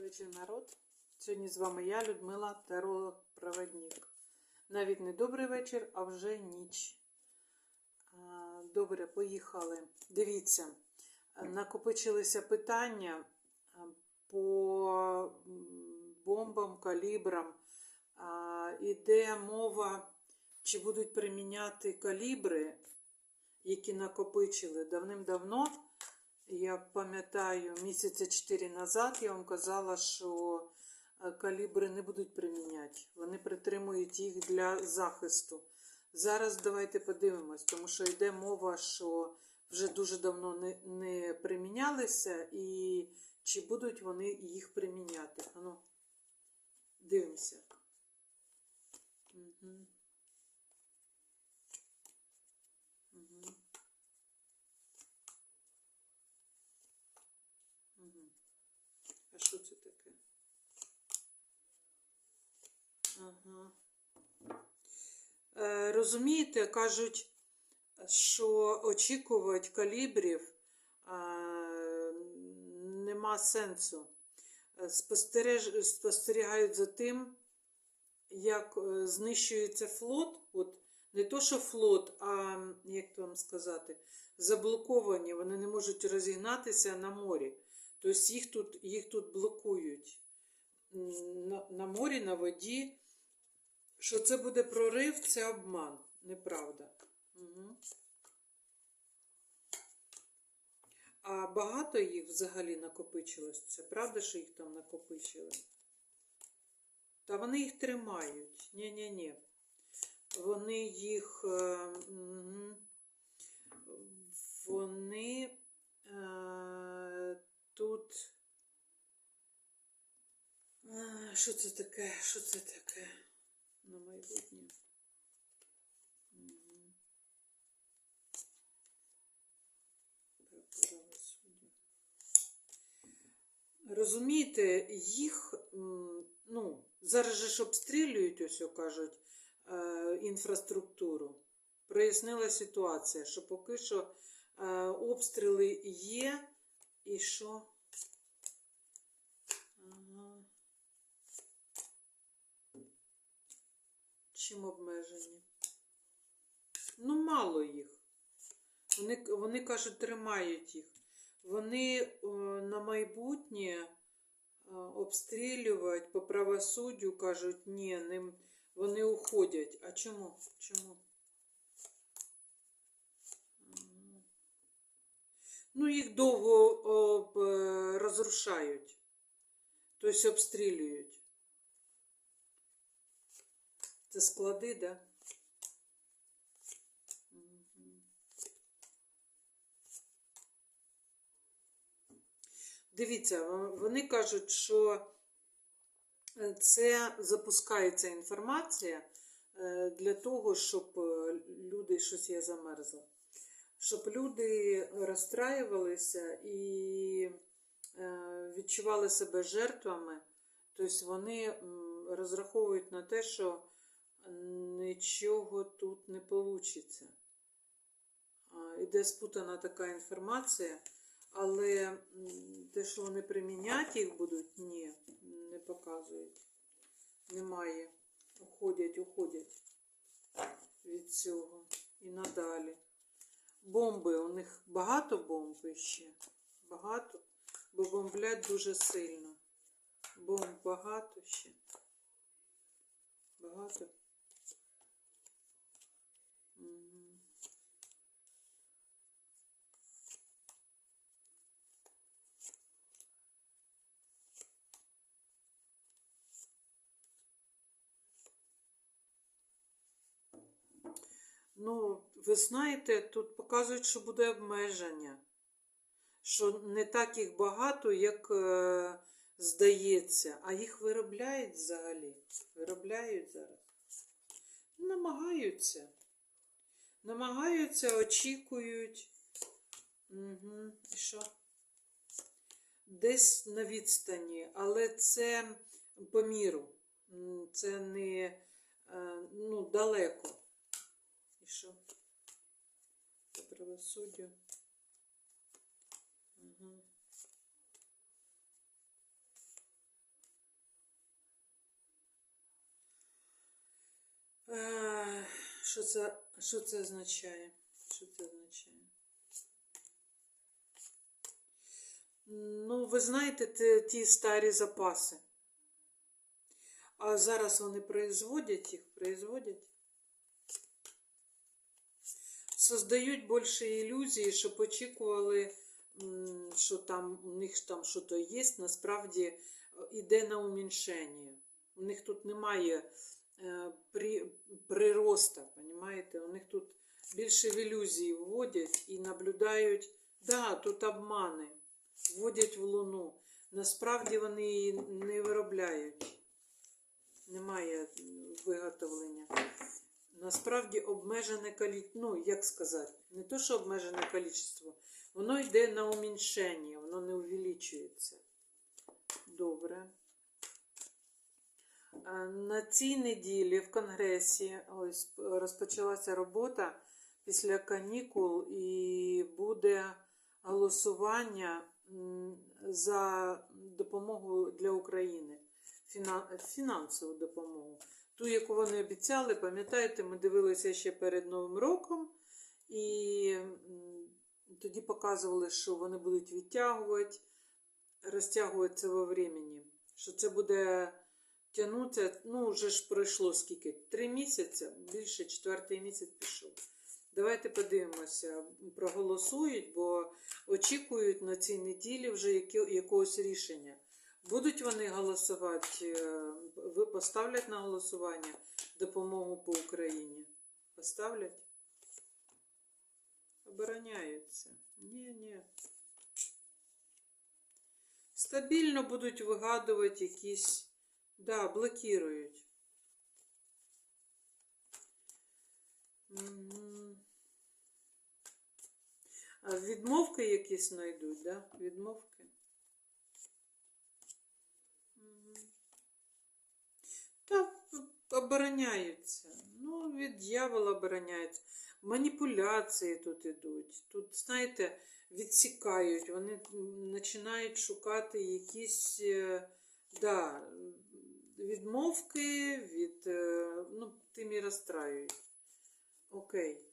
вечір, народ. Сьогодні з вами я, Людмила, теролог-проводник. Навіть не добрий вечір, а вже ніч. Добре, поїхали. Дивіться, накопичилися питання по бомбам, калібрам. Іде мова, чи будуть приміняти калібри, які накопичили давним-давно. Я пам'ятаю, місяця 4 назад я вам казала, що е, калібри не будуть приміняти. Вони притримують їх для захисту. Зараз давайте подивимось, тому що йде мова, що вже дуже давно не, не примінялися, і чи будуть вони їх приміняти. Ану, дивимося. Угу. Угу. Угу. А що це таке? Ага. Е, розумієте, кажуть, що очікувати калібрів е, нема сенсу. Е, спостерігають за тим, як е, знищується флот. От не то, що флот, а як вам сказати, заблоковані, вони не можуть розігнатися на морі. Тобто їх тут, їх тут блокують на, на морі, на воді. Що це буде прорив, це обман. Неправда. Угу. А багато їх взагалі накопичилось. Це правда, що їх там накопичили? Та вони їх тримають. Ні-ні-ні. Вони їх. е. Вони е, тут. Е, Що це таке? Що це таке? На майбутнє. Правосуддя. Розумієте, їх, ну, зараз же ж обстрілюють, ось кажуть, е, інфраструктуру. Прояснила ситуація, що поки що е, обстріли є, і що? Чим обмежені? Ну, мало їх. Вони, вони кажуть, тримають їх. Вони е, на майбутнє е, обстрілювати по правосуддю кажуть, ні, ним, вони уходять. А чому? Чому? Ну, їх довго об, е, розрушають, тобто обстрілюють. Це склади, да? Дивіться, вони кажуть, що е, це запускається інформація е, для того, щоб е, люди, щось я замерзла, щоб люди розстраювалися і відчували себе жертвами. Тобто вони розраховують на те, що нічого тут не вийде. Іде спутана така інформація, але те, що вони приміняти їх будуть, ні, не показують. Немає. Уходять, уходять від цього. І надалі. Бомби, у них багато бомб ще. Багато, бо бомблять дуже сильно. Бомб багато ще. Багато. Ну, ви знаєте, тут показують, що буде обмеження. Що не так їх багато, як е, здається, а їх виробляють взагалі. Виробляють зараз. Намагаються. Намагаються, очікують. Угу. І що? Десь на відстані, але це по міру. Це не е, ну, далеко і що по правосуддю. Угу. А, що це, що це означає? Що це означає? Ну, ви знаєте, те, ті старі запаси. А зараз вони производять їх, производять. Создають більше ілюзії, щоб очікували, що там у них там щось є, насправді е, іде на уміншення. У них тут немає е, при, прироста, понімаєте? У них тут більше в ілюзії вводять і наблюдають, да, тут обмани, вводять в луну. Насправді вони її не виробляють. Немає виготовлення. Насправді обмежене кількість, ну, як сказати, не то, що обмежене кількість, воно йде на уміншення, воно не увеличується. Добре. На цій неділі в Конгресі ось розпочалася робота після канікул і буде голосування за допомогу для України, фінансову допомогу. Ту, яку вони обіцяли, пам'ятаєте, ми дивилися ще перед Новим роком, і тоді показували, що вони будуть відтягувати, розтягуватися во времени, що це буде тягнутися, ну, вже ж пройшло скільки? Три місяці, більше четвертий місяць пішов. Давайте подивимося, проголосують, бо очікують на цій неділі вже якогось рішення. Будуть вони голосувати, е, ви поставлять на голосування допомогу по Україні? Поставлять? Обороняються. Ні, ні. Стабільно будуть вигадувати якісь. Да, блокують. Мгм. А відмовки якісь знайдуть, да? Відмовки. Та обороняються. Ну, від дьявола обороняються. Маніпуляції тут ідуть. Тут, знаєте, відсікають. Вони починають шукати якісь е, да, відмовки від. е, Ну, тим і розстраюють. Окей.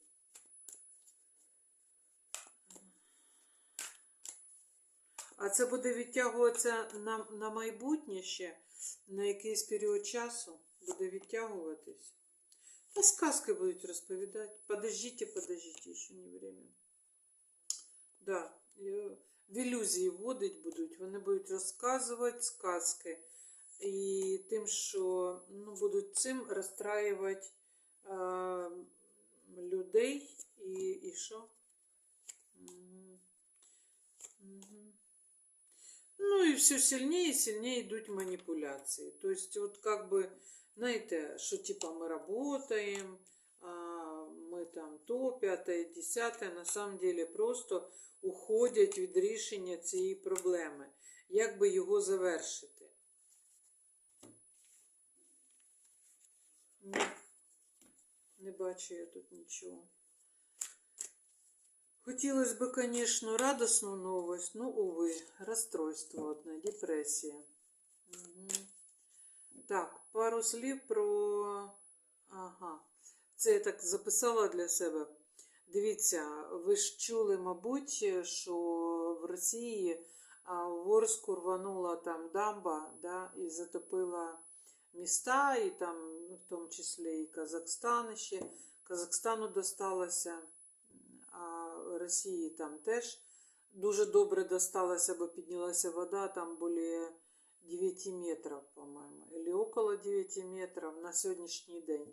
А це буде відтягуватися на, на майбутнє ще, на якийсь період часу буде відтягуватись. Та сказки будуть розповідати. Подождите, подождите, ще не время. Да, е, в ілюзії вводить будуть, вони будуть розказувати сказки. І тим, що ну, будуть цим розстраювати е, людей і, і що? Мгм. Мгм. Ну и все сильнее и сильнее идут манипуляции. То есть вот как бы, знаете, что типа мы работаем, а, мы там то, п'яте, десяте, на самом деле просто уходять від рішення цієї проблеми. Як би його завершити? Ні, не бачу я тут нічого. Хотілося б, звісно, радісну новость, ну, увы, розстройство одне, депресія. Угу. Так, пару слів про. Ага. Це я так записала для себе. Дивіться, ви ж чули, мабуть, що в Росії а, в Орску рванула там дамба да, і затопила міста, і там, ну, в тому числі і Казахстан ще. Казахстану досталося а Росії там теж дуже добре досталося, бо піднялася вода, там були 9 метрів, по-моєму, або около 9 метрів на сьогоднішній день.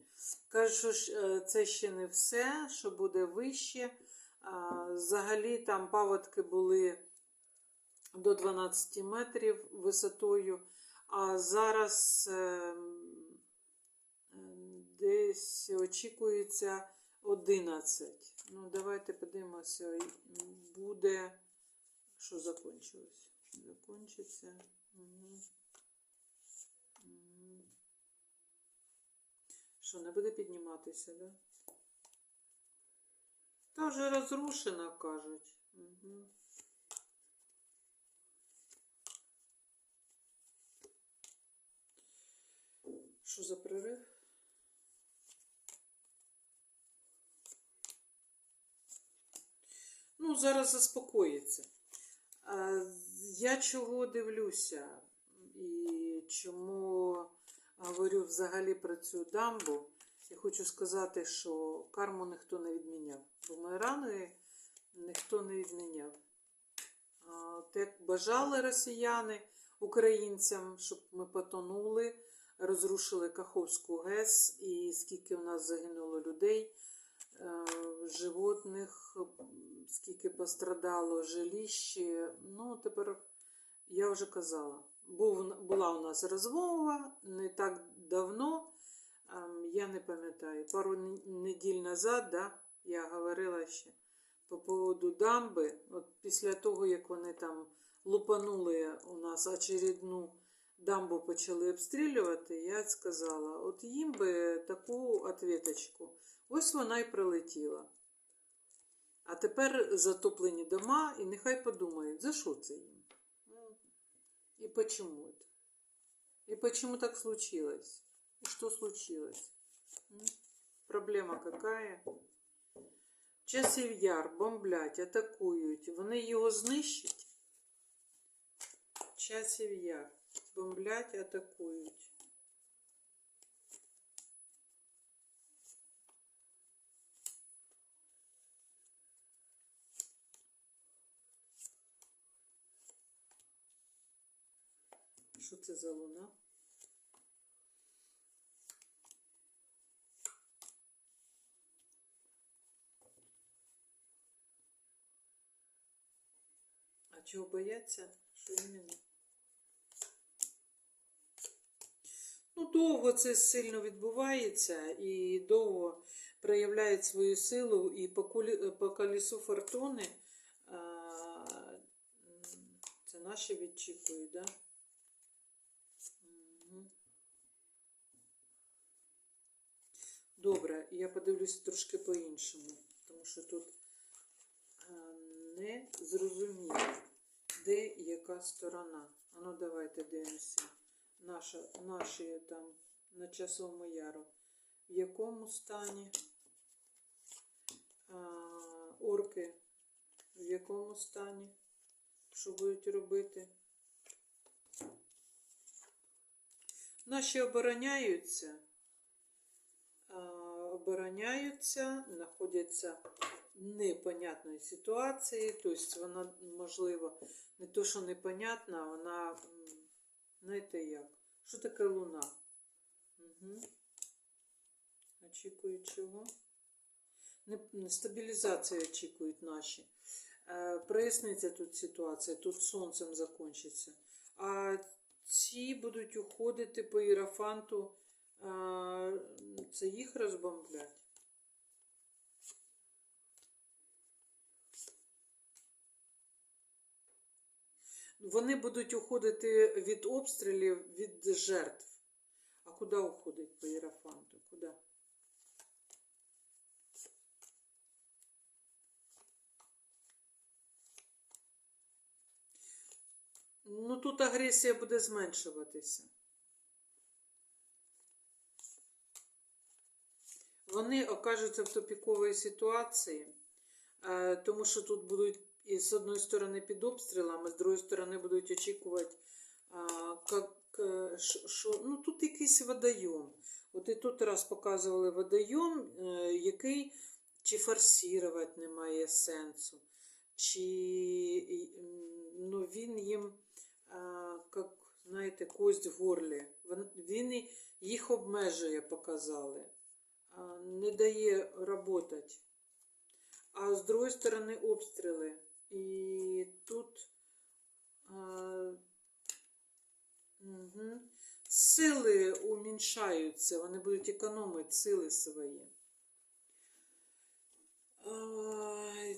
Кажуть, що е, це ще не все, що буде вище. Взагалі там паводки були до 12 метрів висотою, а зараз ем, ем, десь очікується 11. Ну, давайте подивимося, буде. Що закінчилось? Закінчиться. Угу. Угу. Що, не буде підніматися, да? Та вже розрушена, кажуть. Угу. Що за прорив? Зараз заспокоїться. Я чого дивлюся і чому говорю взагалі про цю дамбу. Я хочу сказати, що карму ніхто не відміняв. Бумеранги ніхто не відміняв. Як бажали росіяни українцям, щоб ми потонули, розрушили Каховську ГЕС, і скільки в нас загинуло людей, животних, скільки пострадало жиліще. Ну, тепер я вже казала. Був, була у нас розмова не так давно, я не пам'ятаю, пару неділь назад, да, я говорила ще по поводу дамби. От після того, як вони там лупанули у нас очередну дамбу почали обстрілювати, я сказала, от їм би таку ответочку. Ось вона й прилетіла. А тепер затоплені дома, і нехай подумають, за що це їм? И почему? И почему так случилось? И что случилось? Проблема какая? Часів яр бомблять, атакують. Вони його знищать? Часів яр бомблять, атакують. Що це за луна? А чого бояться? Що іменно? Ну, довго це сильно відбувається і довго проявляє свою силу, і по, кулі, по колесу фортуни а, це наші відчікують, да? Добре, я подивлюся трошки по-іншому, тому що тут не зрозуміло, де яка сторона. А ну давайте дивимося. Наша, наші там на часовому яру. В якому стані а, орки? В якому стані? Що будуть робити? Наші обороняються, обороняються, знаходяться в непонятної ситуації, тобто вона, можливо, не то, що непонятна, вона, знаєте як, що таке луна? Угу. Очікують чого? Стабілізацію очікують наші. Е, проясниться тут ситуація, тут сонцем закінчиться. А ці будуть уходити по іерофанту, а, це їх розбомблять. Вони будуть уходити від обстрілів, від жертв. А куди уходить по іерофанту? Куди? Ну тут агресія буде зменшуватися. Вони окажуться в тупіковій ситуації, е, тому що тут будуть і з одної сторони під обстрілами, з другої сторони будуть очікувати, як, е, що, ну тут якийсь водойом. От і тут раз показували водойом, е, який чи форсувати немає сенсу, чи ну, він їм, як, знаєте, кость в горлі. Він, їх обмежує, показали не дає працювати. А з другої сторони обстріли. І тут угу. сили уміншаються, вони будуть економити сили свої.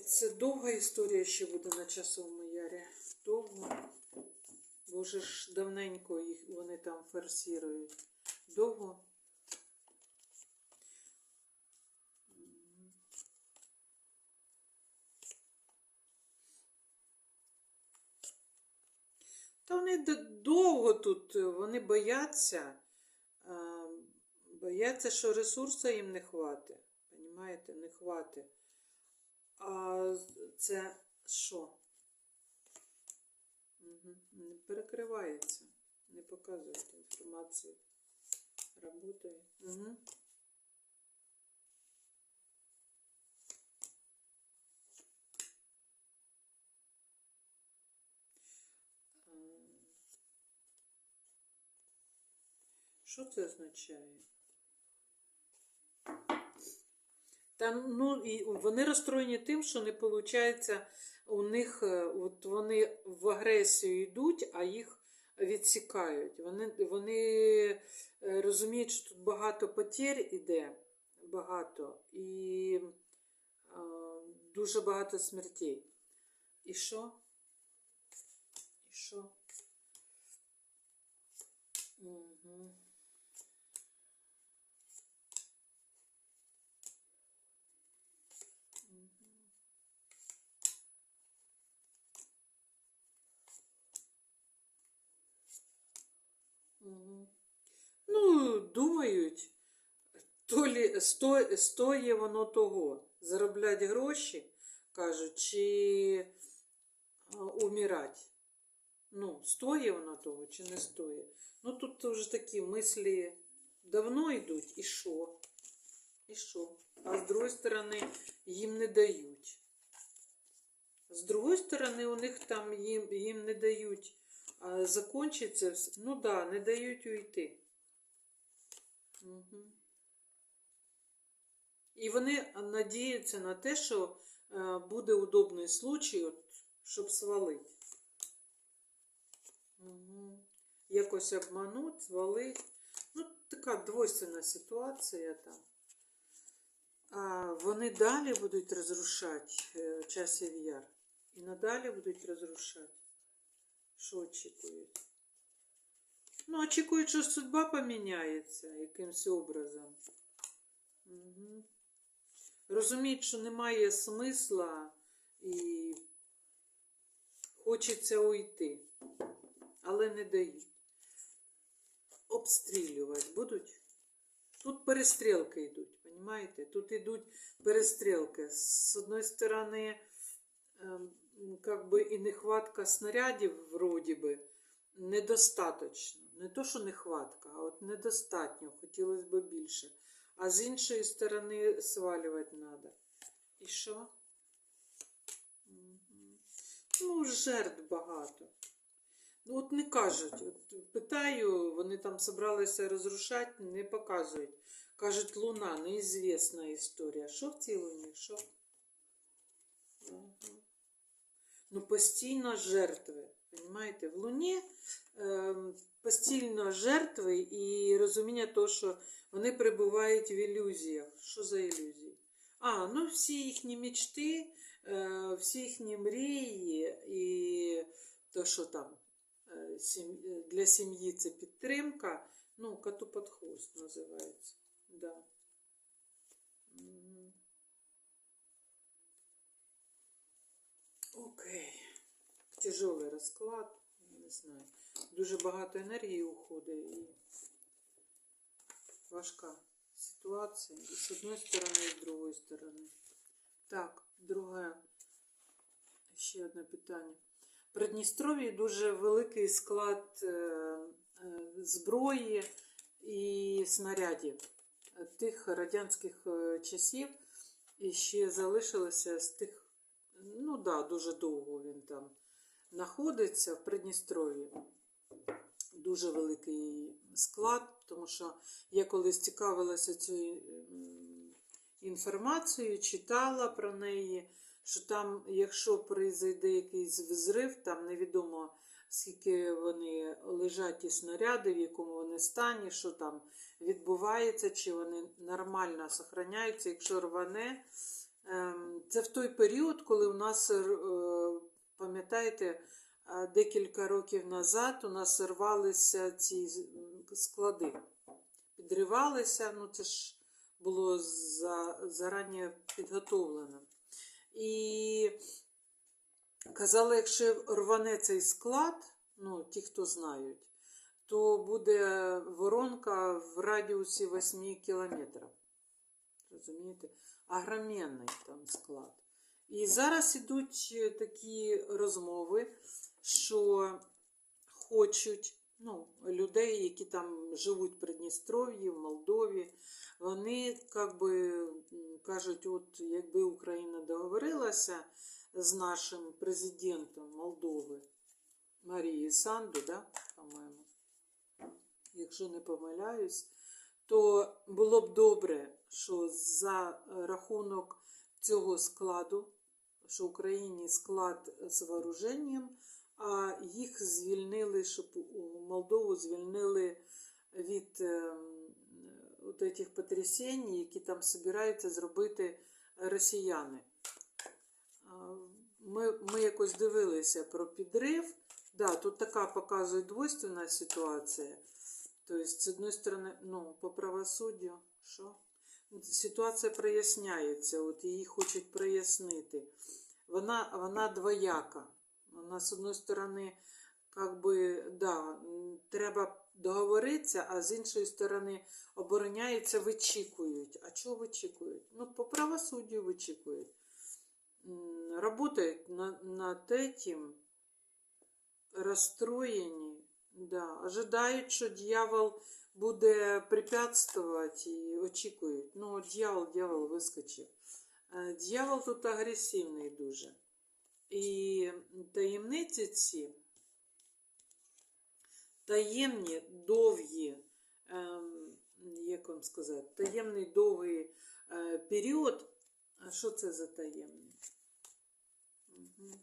Це довга історія ще буде на часовому ярі. Довго. Бо вже ж давненько їх вони там форсірують. Довго. Та вони довго тут, е, вони бояться, бояться, що ресурсу їм не хватить. Понімаєте, не хватить. А це Що? Не перекривається. Не показуєте інформацію. Работає. Угу. Що це означає? Там, ну, і вони розстроєні тим, що не виходить, у них е, от вони в агресію йдуть, а їх відсікають. Вони, вони е, розуміють, що тут багато потерь іде, багато, і е, дуже багато смертей. І що? І що? Думають, то лі сто, стоє воно того. Заробляти гроші, кажуть, чи а, умирати. Ну, стоїть воно того, чи не стоїть. Ну, тут вже такі мислі давно йдуть, і що? І що? А з другої сторони, їм не дають. З другої сторони, у них там їм, їм не дають а, закончиться. вс- Ну да, не дають уйти. Угу. І вони надіються на те, що е, буде удобний случай, от, щоб свалити. Угу. Якось обмануть, свалить. Ну, така двойственна ситуація там. А вони далі будуть розрушати е, часів яр. І надалі будуть розрушати. Що очікують? Ну, очікують, що судьба поміняється якимось образом. Угу. Розуміють, що немає смисла і хочеться уйти, але не дають. Обстрілювати будуть. Тут перестрілки йдуть, розумієте? Тут йдуть перестрілки. З одної сторони, ем, как би і нехватка снарядів, вроді би, недостаточно. Не то, що нехватка, а от недостатньо, хотілося б більше. А з іншої сторони свалювати треба. І що? Ну, жертв багато. Ну, от не кажуть. От питаю, вони там собралися розрушати, не показують. Кажуть, луна, неізвісна історія. Що в цій луні? Що? Ну, постійно жертви. Понимаєте? В луні ем, постійно жертви і розуміння того, що вони перебувають в ілюзіях. Що за ілюзії? А, ну всі їхні мечти, е, всі їхні мрії і то, що там е, е, для сім'ї це підтримка. Ну, коту під хвост називається. Да. Окей. Тяжелий розклад, знаю. Дуже багато енергії уходить і важка ситуація. І з одної сторони, і з другої сторони. Так, друге, ще одне питання. Придністров'ї дуже великий склад е, е, зброї і снарядів тих радянських е, часів і ще залишилося з тих, ну да, дуже довго він там знаходиться в Придністров'ї. Дуже великий склад, тому що я колись цікавилася цією інформацією, читала про неї, що там, якщо прийде якийсь взрив, там невідомо скільки вони лежать ті снаряди, в якому вони стані, що там відбувається, чи вони нормально зберігаються, якщо рване. Ем, Це в той період, коли у нас, е, пам'ятаєте, декілька років назад у нас рвалися ці склади. Підривалися, ну це ж було за, зарані підготовлено. І казали, якщо рване цей склад, ну, ті, хто знають, то буде воронка в радіусі 8 кілометрів. Розумієте? Огроменний там склад. І зараз ідуть е, такі розмови, що хочуть ну, людей, які там живуть в Придністров'ї, в Молдові, вони как би, кажуть, от якби Україна договорилася з нашим президентом Молдови Марією Санду, да, по-моєму, якщо не помиляюсь, то було б добре, що за рахунок цього складу, що Україні склад з вооруженням, а їх звільнили, щоб у Молдову звільнили від ем, от потрясень, які там збираються зробити росіяни. Ми, ми якось дивилися про підрив. Да, тут така показує двойственна ситуація. Тобто, з одної сторони, ну, по правосуддю, що? Ситуація проясняється, от її хочуть прояснити. Вона, вона двояка. Вона, з одної сторони, как би, да, треба договоритися, а з іншої сторони обороняються, вичікують. А чого вичікують? Ну, по правосуддю вичікують. Работають на, над этим, розстроєні, да, ожидають, що дьявол буде препятствувати і очікують. Ну, дьявол, дьявол вискочив. Е, Дьявол тут агресивний дуже. І таємниці ці, таємні, довгі, ем, як вам сказати, таємний довгий е, період. А що це за таємний? Мгм.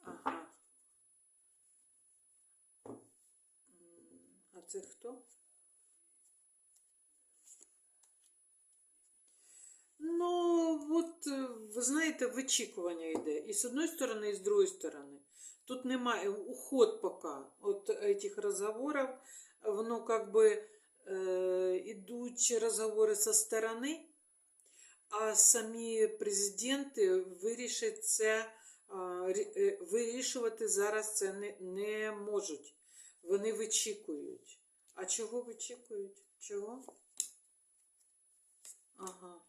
Ага. М, А це хто? Ну, от, е, ви знаєте, вичікування йде. І з одної сторони, і з другої сторони. Тут немає уход поки от этих розговорів. Воно как би е, ідуть розговори со сторони, а самі президенти вирішать це, е, вирішувати зараз це не, не можуть. Вони вичікують. А чого вичікують? Чого? Ага.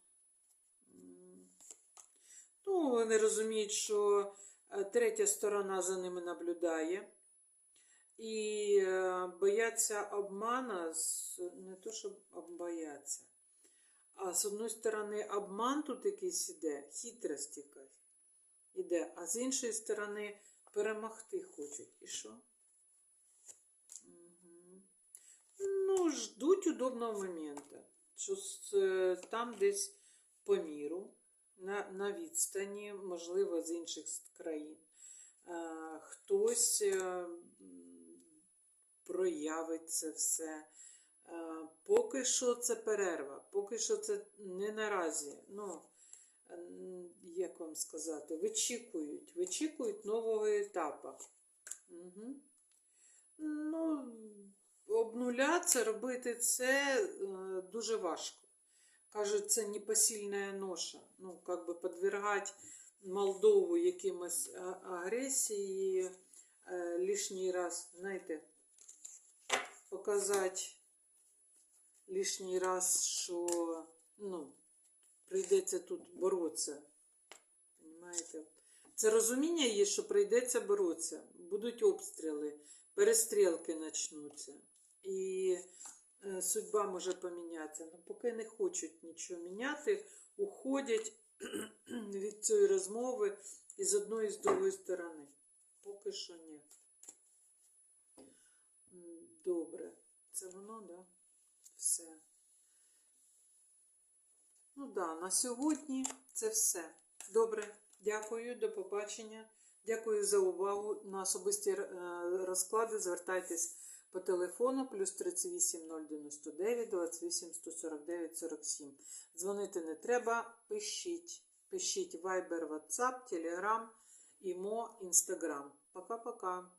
Ну, вони розуміють, що е, третя сторона за ними наблюдає. І е, бояться обмана, не то, щоб бояться. А з одної сторони, обман тут якийсь іде, хитрость якась іде, а з іншої сторони, перемогти хочуть. І що? Ну, ждуть удобного моменту. Що е, там десь по міру, на, на відстані, можливо, з інших країн. Хтось е, проявить це все. Поки що це перерва, поки що це не наразі. Ну, як вам сказати, вичікують, вичікують нового етапу. Угу. Ну, об робити це е, дуже важко. Кажуть, це непосильна ноша. Ну, как би подвергати Молдову якимось агресії е, лишній раз, знаєте, показати лишній раз, що ну, прийдеться тут боротися. Понимаєте? Це розуміння є, що прийдеться боротися. Будуть обстріли, перестрілки почнуться. І е, судьба може помінятися. Ну, поки не хочуть нічого міняти, уходять від цієї розмови і одної і з другої сторони. Поки що ні. Добре. Це воно, так? Да? Все. Ну да, на сьогодні це все. Добре, дякую, до побачення. Дякую за увагу. На особисті е, розклади звертайтесь по телефону плюс 38 099 28 149 47. Дзвонити не треба, пишіть. Пишіть Viber, WhatsApp, Telegram, Imo, Instagram. Пока-пока.